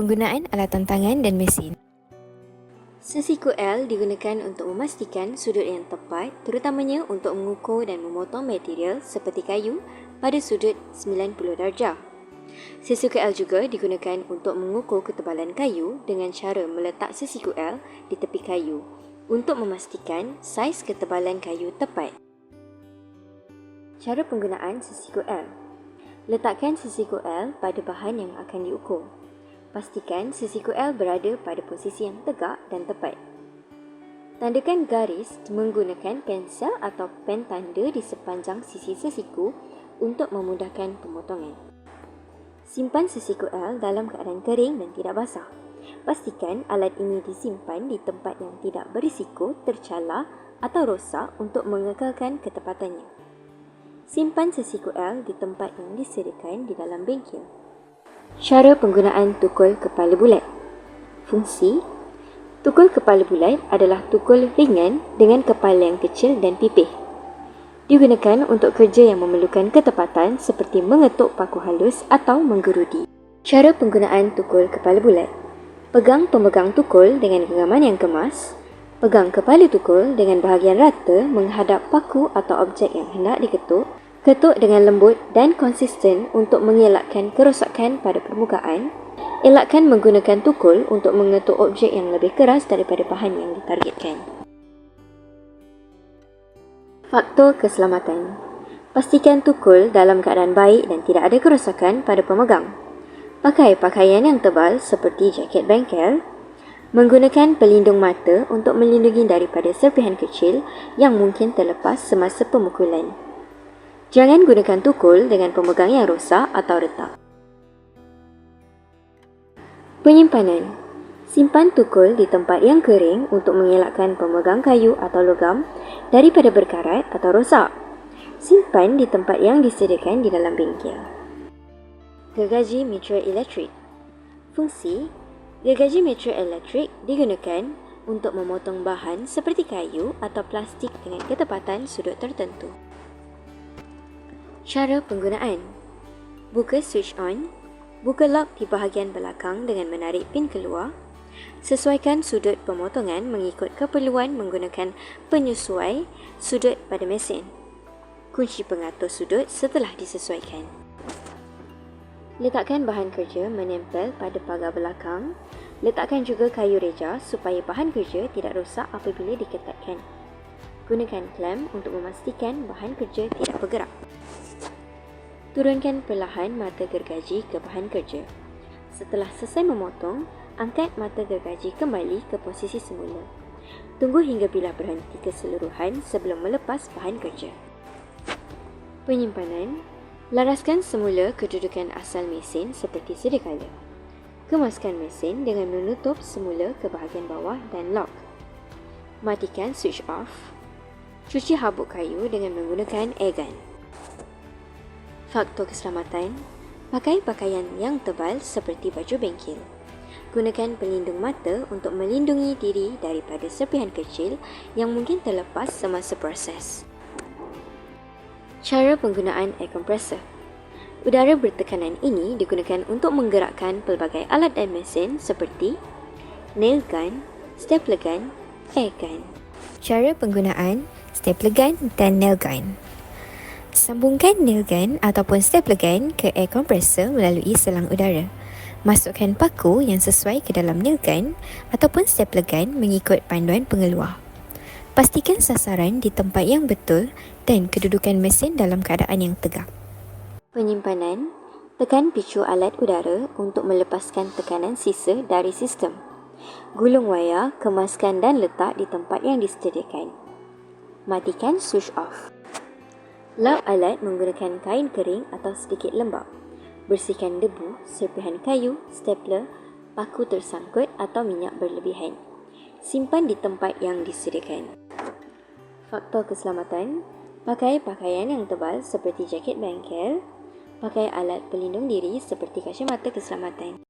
penggunaan alatan tangan dan mesin. Sesiku L digunakan untuk memastikan sudut yang tepat terutamanya untuk mengukur dan memotong material seperti kayu pada sudut 90 darjah. Sesiku L juga digunakan untuk mengukur ketebalan kayu dengan cara meletak sesiku L di tepi kayu untuk memastikan saiz ketebalan kayu tepat. Cara penggunaan sesiku L Letakkan sesiku L pada bahan yang akan diukur. Pastikan sisiku L berada pada posisi yang tegak dan tepat. Tandakan garis menggunakan pensel atau pen tanda di sepanjang sisi sesiku untuk memudahkan pemotongan. Simpan sisiku L dalam keadaan kering dan tidak basah. Pastikan alat ini disimpan di tempat yang tidak berisiko tercalar atau rosak untuk mengekalkan ketepatannya. Simpan sisiku L di tempat yang disediakan di dalam bengkel. Cara penggunaan tukul kepala bulat. Fungsi Tukul kepala bulat adalah tukul ringan dengan kepala yang kecil dan pipih. Digunakan untuk kerja yang memerlukan ketepatan seperti mengetuk paku halus atau menggerudi. Cara penggunaan tukul kepala bulat. Pegang pemegang tukul dengan genggaman yang kemas. Pegang kepala tukul dengan bahagian rata menghadap paku atau objek yang hendak diketuk Ketuk dengan lembut dan konsisten untuk mengelakkan kerosakan pada permukaan. Elakkan menggunakan tukul untuk mengetuk objek yang lebih keras daripada bahan yang ditargetkan. Faktor keselamatan Pastikan tukul dalam keadaan baik dan tidak ada kerosakan pada pemegang. Pakai pakaian yang tebal seperti jaket bengkel. Menggunakan pelindung mata untuk melindungi daripada serpihan kecil yang mungkin terlepas semasa pemukulan. Jangan gunakan tukul dengan pemegang yang rosak atau retak. Penyimpanan Simpan tukul di tempat yang kering untuk mengelakkan pemegang kayu atau logam daripada berkarat atau rosak. Simpan di tempat yang disediakan di dalam bengkel. Gergaji metro elektrik Fungsi Gergaji metro elektrik digunakan untuk memotong bahan seperti kayu atau plastik dengan ketepatan sudut tertentu. Cara penggunaan. Buka switch on Buka lock di bahagian belakang dengan menarik pin keluar Sesuaikan sudut pemotongan mengikut keperluan menggunakan penyesuai sudut pada mesin. Kunci pengatur sudut setelah disesuaikan. Letakkan bahan kerja menempel pada pagar belakang. Letakkan juga kayu reja supaya bahan kerja tidak rosak apabila diketatkan. Gunakan klem untuk memastikan bahan kerja tidak bergerak Turunkan perlahan mata gergaji ke bahan kerja. Setelah selesai memotong, angkat mata gergaji kembali ke posisi semula. Tunggu hingga bilah berhenti keseluruhan sebelum melepas bahan kerja. Penyimpanan Laraskan semula kedudukan asal mesin seperti sedia kala. Kemaskan mesin dengan menutup semula ke bahagian bawah dan lock. Matikan switch off. Cuci habuk kayu dengan menggunakan air gun. Faktor keselamatan Pakai pakaian yang tebal seperti baju bengkel. Gunakan pelindung mata untuk melindungi diri daripada serpihan kecil yang mungkin terlepas semasa proses. Cara penggunaan air compressor Udara bertekanan ini digunakan untuk menggerakkan pelbagai alat dan mesin seperti nail gun, stapler gun, air gun. Cara penggunaan stapler gun dan nail gun Sambungkan nail gun ataupun stapler gun ke air compressor melalui selang udara. Masukkan paku yang sesuai ke dalam nail gun ataupun stapler gun mengikut panduan pengeluar. Pastikan sasaran di tempat yang betul dan kedudukan mesin dalam keadaan yang tegak. Penyimpanan Tekan picu alat udara untuk melepaskan tekanan sisa dari sistem. Gulung wayar, kemaskan dan letak di tempat yang disediakan. Matikan switch off. Lap alat menggunakan kain kering atau sedikit lembab. Bersihkan debu, serpihan kayu, stapler, paku tersangkut atau minyak berlebihan. Simpan di tempat yang disediakan. Faktor keselamatan Pakai pakaian yang tebal seperti jaket bengkel. Pakai alat pelindung diri seperti kacamata keselamatan.